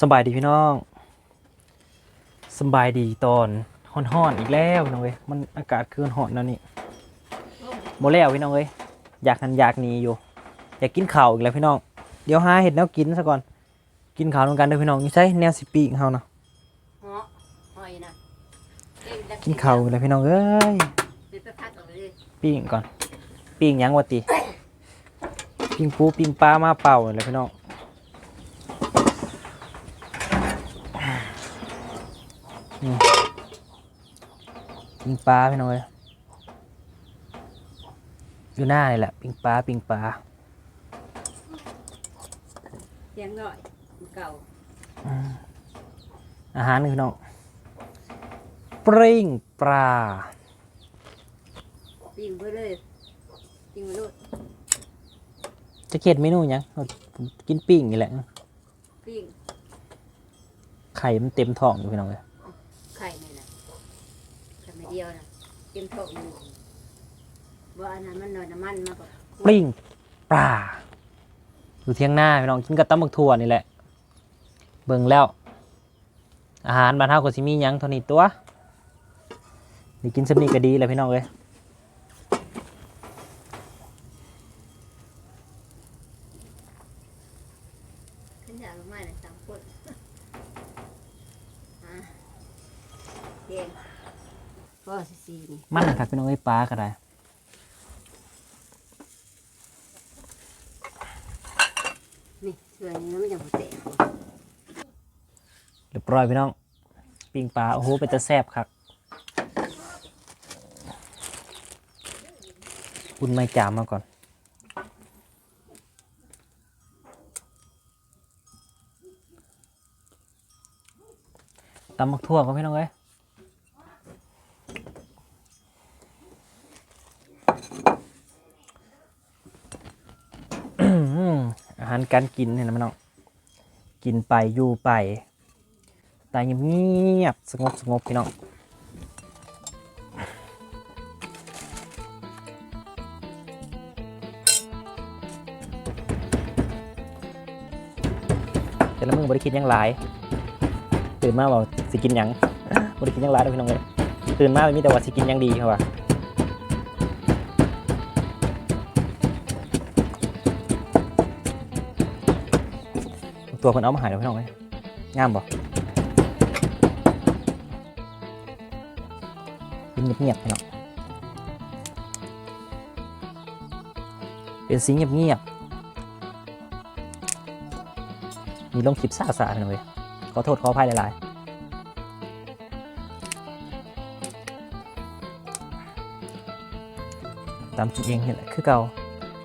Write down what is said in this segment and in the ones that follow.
สบายดีพี่น้องสบายดีตอนฮ้อนๆอีกแล้วพี่น้องเอ้ยมันอากาศคืนฮ้อนแล้วนี่โมแล้วพี่น้องเอ้ยอยากหันอยากหนีอยู่ อยากกินข้าวอีกแล้วพี่น้องเดี๋ยวหาเห็ดแนวกินซะก่อน กินข้าวตรงกันเด้อพี่น้องนี่ใช่แนวสิปีกเฮานะเหาะหอยนะเอ้ยแล้วกินข้าวอีกแล้วพี่น้องเอ้ยไปไปพักก่อนเลย ปิ้งก่อนปิ้งหยังวะติปิ้งปูปิ้งปลามาเป่าเลยพี่น้อง ปิ้งปลาพี่น้องเอ้ยอยู่หน้านี่แหละ ปิ้งปลาปิ้งปลาเสียงหน่อยเก่าอาหารนี่พี่น้องปริ้งปลาปิ้งไปเลยปิ้งไปเลยจะเขียนเมนูหยังเอาผมกินปิ้งนี่แหละปิ้งไข่มันเต็มท้องอยู่พี่น้องเลย ไข่นี่นะไข่ไม่ เดียวนะเต็มท้องอยู่ว่าอันนั้นมันหน่อยน้ำมันมากกว่าปริ้งปลาอยู่เที่ยงหน้าพี่น้องกินกับตำบักถั่วนี่แหละ เบิ่งแล้ว อาหารบ้านเฮาก็สิมีหยังเท่านี้ตัวนี่กินสำนีก็ดีแหล้วพี่น้องเลยขึ้นอยากลงมาเลยสามคนอะเก่ง ก็สิสีนี่มันนะครับพี่น้องเอ้ยปลาก็ได้นี่เสือนี่มันยังบ่แตกเรียบร้อยพี่น้องปิ้งปลาโอ้โหเป็นตะแซ่บครับอุ่นไม่จามมาก่อน ตำบักทั่วก็พี่น้องเอ้ย อื้อหืออาหาร การกินเนี่ยนะพี่น้องกินไปอยู่ไปตายเงียบสงบสงบพี่น้องแต่ละมือบริคิดยังหลายตื่นมาบอกสิกินยังบริคิดยังหลายด้อพี่น้องเลยตื่นมามีแต่ว่าสิกินยังดีครับว่า ตัวคนเอามาใหายแล้วพี่น้องเลยงามบ่กินเงียบๆพี่น้องเป็นสีเงียบๆมีลงคลิปซ่าสาพี่น้องเลยขอโทษขออภัยหลายๆตามจุดเองเห็นแหละคือเก่า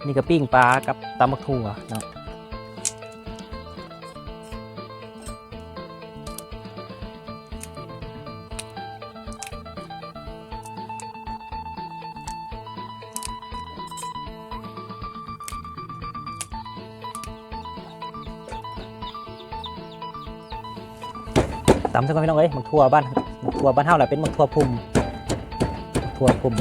นี่ก็ปิ้งปลากับตำมักถั่วเนาะ ตำซะก่อนพี่น้องเอ้ยมักถั่วบ้านมักถั่วบ้านเฮาแหละเป็นมักถั่วพุ่มมักถั่วพุ่ม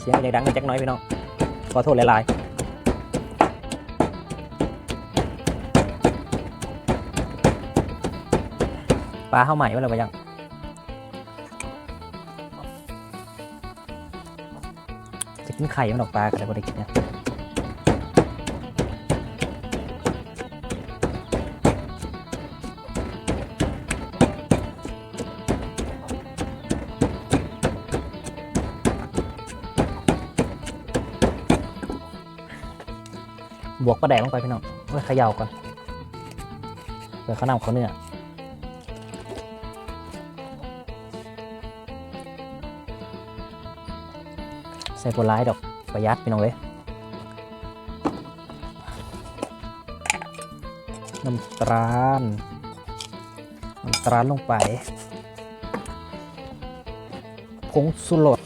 เสียงใหญ่ดังกันจักน้อยพี่น้องขอโทษหลายๆปลาเฮาใหม่ว่าอะไรบ้ยังจะกินไข่มันออกปลากันเลยบ่ได้กินเนี่ย วกปลาแดกลงไปพี่น้องเฮ้ยเขย่าก่อนเปิดข้านำเขาเนื้อใส่ผลไม้ดอกประหยัดพี่น้องเว้ยน้ำตาลน้ำตาลลงไปผงสุรส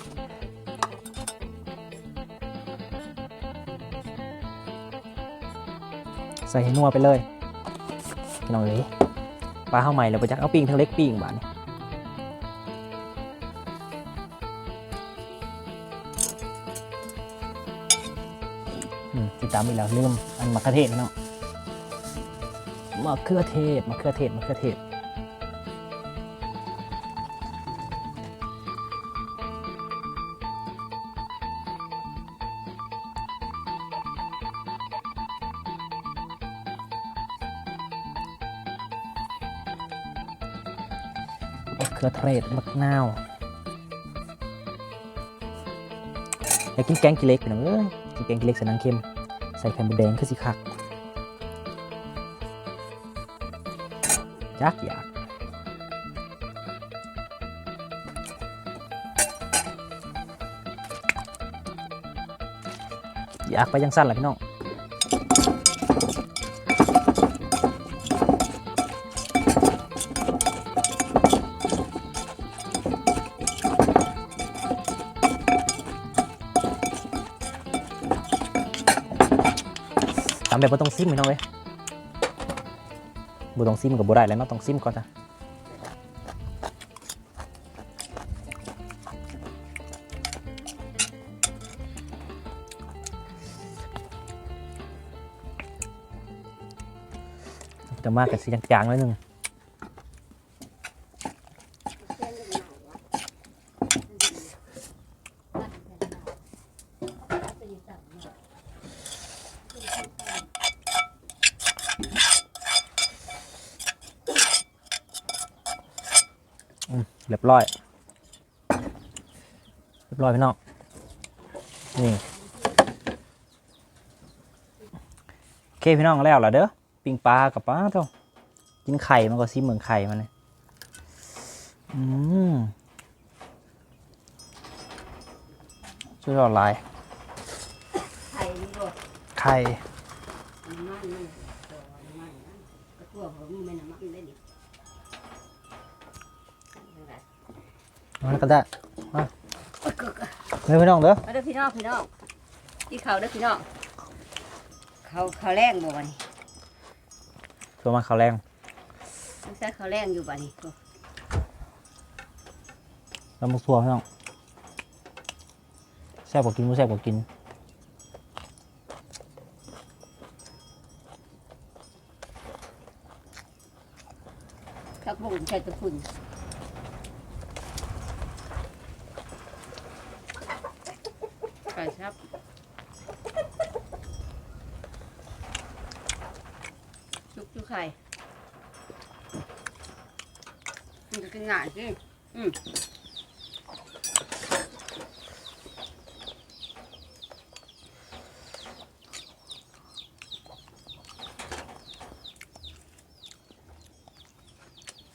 ใส่ให้นัวไปเลยพี่น้องเลยปลาข้าวใหม่เล้วไปจักเอาปิ้งทั้งเล็กปิ้งบาดนี่ติดตามอีกแล้วลืมอันมะเขือเทศเนาะมะเขือเทศมะเขือเทศมะเขือเทศ มะเขือเทศมะนาวอยากกินแกงกิเล็กพี่น้องเอ้ยกินแกงกิเล็กใส่น้ำเค็มใส่ไข่มดแดงคือสิคักจักอยากอยากไปยังสั้นแหละพี่น้อง ตามแบบบ่ต้องซิมพี่น้องเลยบ่ต้องซิมกับบ่ได้แล้วเนาะต้องซิมก่อนจ้ะจะมากกับสีจางๆหนิดนึง เรียบร้อยเรียบร้อยพี่น้องนี่โอเคพี่น้องแล้วล่ะเด้อปิ้งปลากับปลาเท่ากินไข่มันก็ซิมเหมือนไข่มันเลยอืมช่วยละลายไข่นี่บ่ไข่ น้ำมันมันตัวน้ำมันนะกระทั่วผมไม่น้ำมันได้นี่นั่นแหละ มันก็ได้โอ๊ยกึกอะเฮ้ยพี่น้องเด้อมาเด้อพี่น้องพี่น้องที่เขาเด้อพี่น้องเขาเขาแรงบ่บัดนี้ตัวมาข้าวแรงไม่ใช่เขาแรงอยู่บัดนี้แล้วมุกทัวพี่น้องแซ่บกว่ากินไม่แซ่บกว่ากินข้าวบุญใช่ตะพุ่นไก่ครับชุกชุกไข่ มันจะกินง่ายสิอืม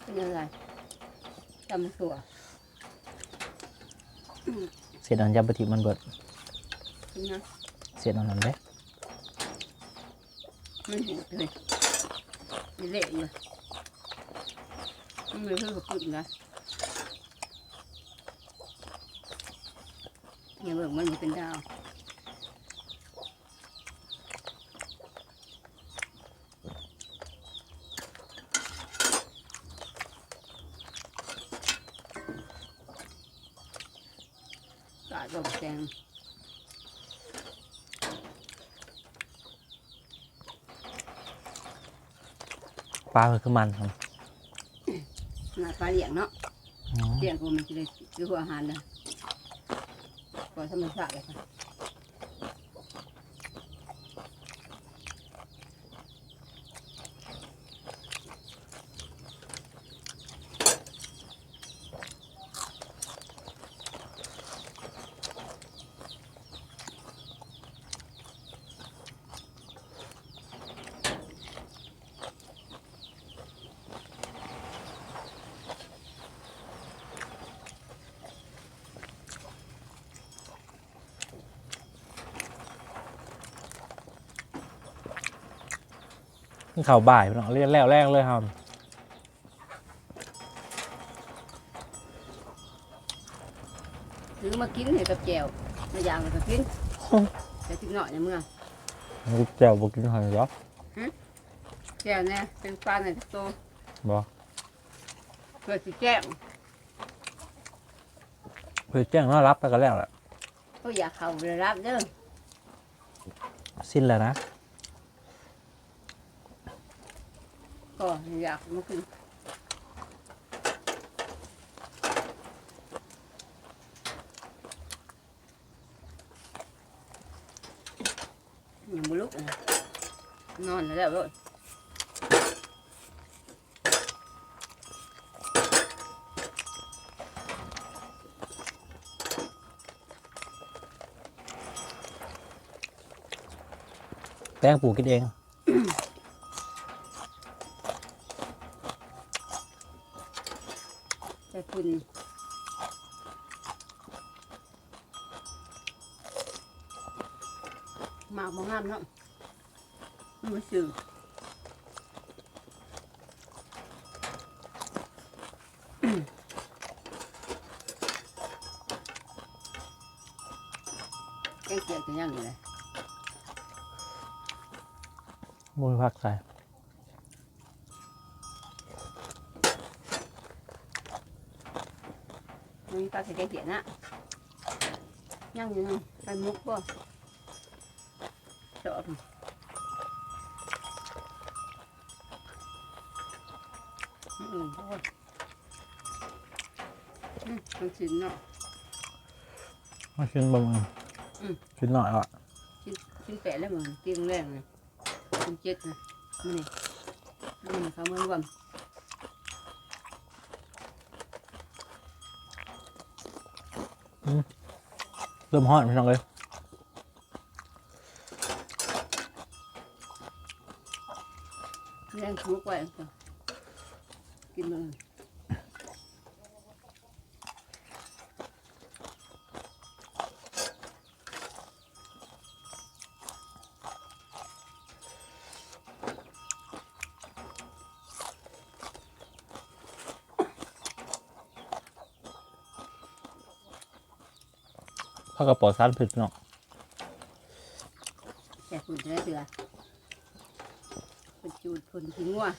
เป็นอะไรจำตัวเสียดอันยับปฏิมันเบิดขึ้นนะเสียดอันนั้นเด้มันหูเลยมันเละอยู่มันเลย เพื่อกับปุ่นนะอย่าเบิกมันเป็นดาวกาดอกแดง ปลาคือมันครับ หน้าปลาเลี้ยงเนาะอ๋อเลี้ยงกูมันจะได้คือหัวอาหารนะปล่อยธรรมชาติเลยค่ะ ข่าวบ่ายพี่น้องเรียกแล้วแรกเลยครับซื้อมากินเห็ดกับแจวมาอย่างกับกินแต่ถึงหน่อยในเมืองลูกแก้วบอกกินหอยยับแจวเนี่ยเป็นปลาในโตบ่เพื่อสิแจ้งเพื่อแจ้งน่ารับไปกันแล้วแหละก็อยากเข้าเรือรับเด้อสิ้นแล้วนะ ก็ อยากมากินยังบุลุกนอนแล้วด้วยแป้งปลูกกินเอง แต่คุณหมากบ่งามเนาะมันมาสื่อ แกงเขียดกันยังอยู่เลยมูลพักใส่มันปลาใส่แกงเขียดนะยังอยู่นะใส่มุกบ่จอบอืมโอ้ยอืมมันชิ้นเนาะมาชิ้นบะมึง อืม ชิ้นหน่อยอะชิ้นชิ้นแปะแล้วมึงเตียงแรงเลยชิ้นเจ็ดนะนี่นี่นี่เขาเมืองรวมเริ่มฮอดพี่น้องเลยแรงทุกไว้ก็กินมึง พักกระป๋อสารผิดพี่น้องแจกคุณจะได้เถื่อเป็นจูดคนทิ้งว่ะ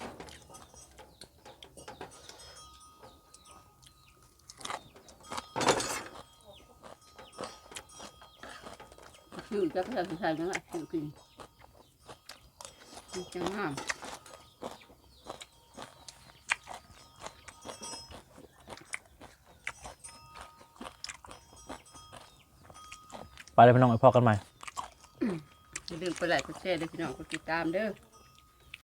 ชื่อจะก็จะใส่ยังไงชื่อกินจังงาม เลยพี่น้องไปพอกันใหม่ อย่าลืมกดไลค์กดแชร์ด้วยพี่น้องกดติดตามเด้อ